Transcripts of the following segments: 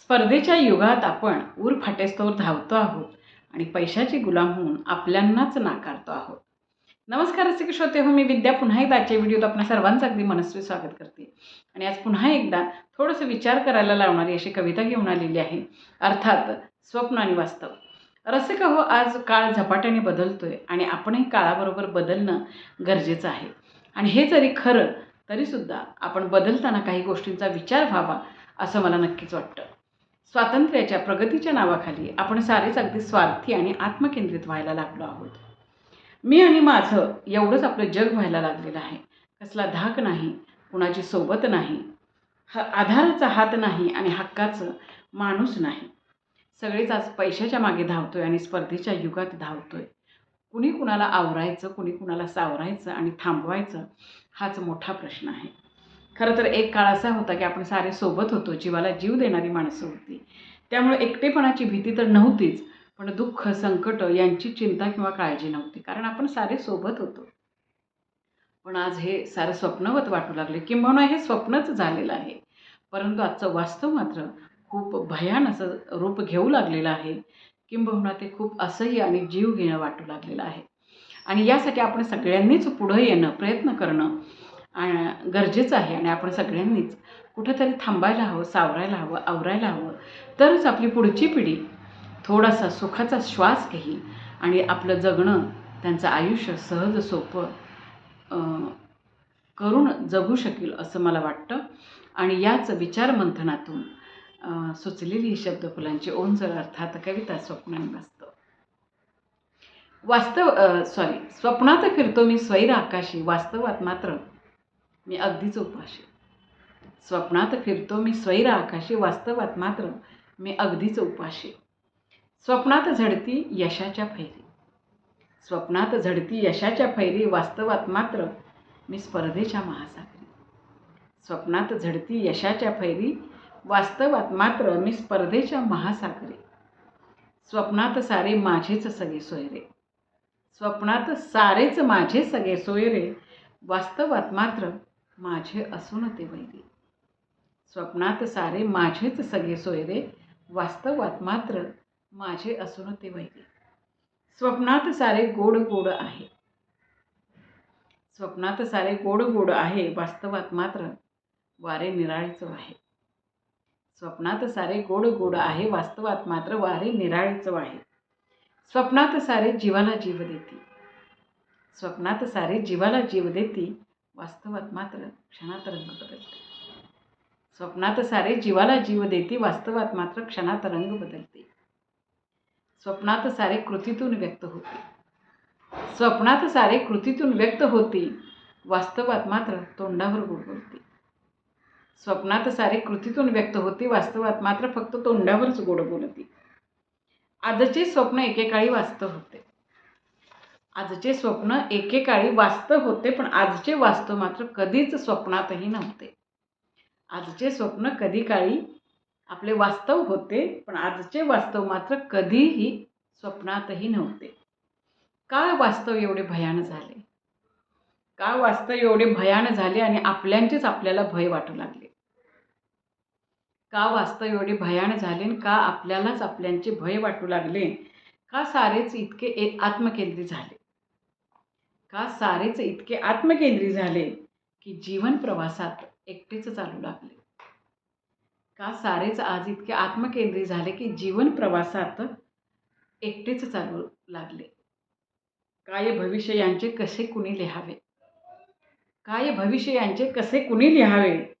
स्पर्धेच्या युगात आपण ऊर फाटेस्तोवर धावतो आहोत आणि पैशाची गुलाम होऊन आपल्यांनाच नाकारतो आहोत. नमस्कार रसिक श्रोते हो मी विद्या. पुन्हा एकदा आजच्या व्हिडिओत आपल्या सर्वांचं अगदी मनस्वी स्वागत करते. आणि आज पुन्हा एकदा थोडंसं विचार करायला लावणारी अशी कविता घेऊन आलेली आहे. अर्थात स्वप्न आणि वास्तव. रसिक हो आज काळ झपाट्याने बदलतोय आणि आपणही काळाबरोबर बदलणं गरजेचं आहे. आणि हे जरी खरं तरीसुद्धा आपण बदलताना काही गोष्टींचा विचार व्हावा असं मला नक्कीच वाटतं. स्वातंत्र्याच्या प्रगतीच्या नावाखाली आपण सारेच अगदी स्वार्थी आणि आत्मकेंद्रित व्हायला लागलो आहोत. मी आणि माझं एवढंच आपलं जग व्हायला लागलेलं आहे. कसला धाक नाही कुणाची सोबत नाही ह आधाराचा हात नाही आणि हक्काचं माणूस नाही. सगळेच आज पैशाच्या मागे धावतोय आणि स्पर्धेच्या युगात धावतोय. कुणी कुणाला आवरायचं कुणी कुणाला सावरायचं आणि थांबवायचं हाच मोठा प्रश्न आहे. खरं तर एक काळ असा होता की आपण सारे सोबत होतो जीवाला जीव देणारी माणसं होती. त्यामुळे एकटेपणाची भीती तर नव्हतीच पण दुःख संकट यांची चिंता किंवा काळजी नव्हती कारण आपण सारे सोबत होतो. पण आज हे सारं स्वप्नवत वाटू लागले किंबहुना हे स्वप्नच झालेलं आहे. परंतु आजचं वास्तव मात्र खूप भयान असं रूप घेऊ लागलेलं आहे. किंबहुना ते खूप असह्य आणि जीव घेणं वाटू लागलेलं आहे. आणि यासाठी आपण सगळ्यांनीच पुढं येणं प्रयत्न करणं गरजेचं आहे आणि आपण सगळ्यांनीच कुठंतरी थांबायला हवं सावरायला हवं आवरायला हवं. तरच आपली पुढची पिढी थोडासा सुखाचा श्वास घेईल आणि आपलं जगणं त्यांचं आयुष्य सहज सोपं करून जगू शकेल असं मला वाटतं. आणि याच विचारमंथनातून सुचलेली ही शब्दफुलांची ओंजळ अर्थात कविता स्वप्नांनी आणि वास्तव वास्तव सॉरी स्वप्नात फिरतो मी स्वैर आकाशी वास्तवात मात्र मी अगदीच उपाशी स्वप्नात फिरतो मी स्वैर आकाशी वास्तवात मात्र मी अगदीच उपाशी स्वप्नात झडती यशाच्या फैरी. स्वप्नात झडती यशाच्या फैरी वास्तवात मात्र मी स्पर्धेच्या महासागरी. स्वप्नात झडती यशाच्या फैरी वास्तवात मात्र मी स्पर्धेच्या महासागरी. स्वप्नात सारे माझेच सगळे सोयरे. स्वप्नात सारेच माझे सगळे सोयरे वास्तवात मात्र माझे असून ते वैरी. स्वप्नात सारे माझेच सगळे सोयरे वास्तवात मात्र माझे असून ते वैरी. स्वप्नात सारे गोड गोड आहे. स्वप्नात सारे गोड गोड आहे वास्तवात मात्र वारे निराळीचं आहे. स्वप्नात सारे गोड गोड आहे वास्तवात मात्र वारे निराळीचं आहे. स्वप्नात सारे जीवाला जीव देती. स्वप्नात सारे जीवाला जीव देती वास्तवात मात्र क्षणात रंग बदलते. स्वप्नात सारे जीवाला जीव देते वास्तवात मात्र क्षणात रंग बदलते. स्वप्नात सारे कृतीतून व्यक्त होते. स्वप्नात सारे कृतीतून व्यक्त होते वास्तवात मात्र तोंडावर गोड बोलते स्वप्नात सारे कृतीतून व्यक्त होते वास्तवात मात्र फक्त तोंडावरच गोड बोलते. आजचे स्वप्न एकेकाळी वास्तव होते. आजचे स्वप्न एकेकाळी वास्तव होते पण आजचे वास्तव मात्र कधीच स्वप्नातही नव्हते. आजचे स्वप्न कधी काळी आपले वास्तव होते पण आजचे वास्तव मात्र कधीही स्वप्नातही नव्हते. का वास्तव एवढे भयान झाले? का वास्तव एवढे भयान झाले आणि आपल्यांचेच आपल्याला भय वाटू लागले? का वास्तव एवढे भयान झाले आणि का आपल्यालाच आपल्यांचे भय वाटू लागले? का सारेच इतके ए आत्मकेंद्री झाले? का सारेच इतके आत्मकेंद्री झाले की जीवन प्रवासात एकटेच चालू लागले? का सारेच आज इतके आत्मकेंद्री झाले की जीवन प्रवासात एकटेच चालू लागले? काय भविष्य यांचे कसे कुणी लिहावे? काय भविष्य यांचे कसे कुणी लिहावे?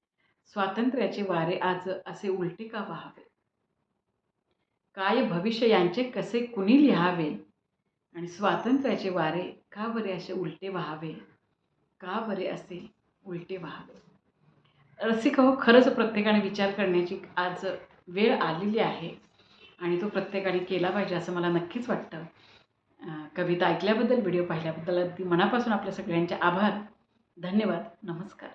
स्वातंत्र्याचे वारे आज असे उलटे का व्हावे? काय भविष्य यांचे कसे कुणी लिहावे? आणि स्वातंत्र्याचे वारे का बरे असे उलटे व्हावे? का बरे असे उलटे व्हावे? रसिक हो? खरंच प्रत्येकाने विचार करण्याची आज वेळ आलेली आहे आणि तो प्रत्येकाने केला पाहिजे असं मला नक्कीच वाटतं. कविता ऐकल्याबद्दल व्हिडिओ पाहिल्याबद्दल अगदी मनापासून आपल्या सगळ्यांचे आभार. धन्यवाद. नमस्कार.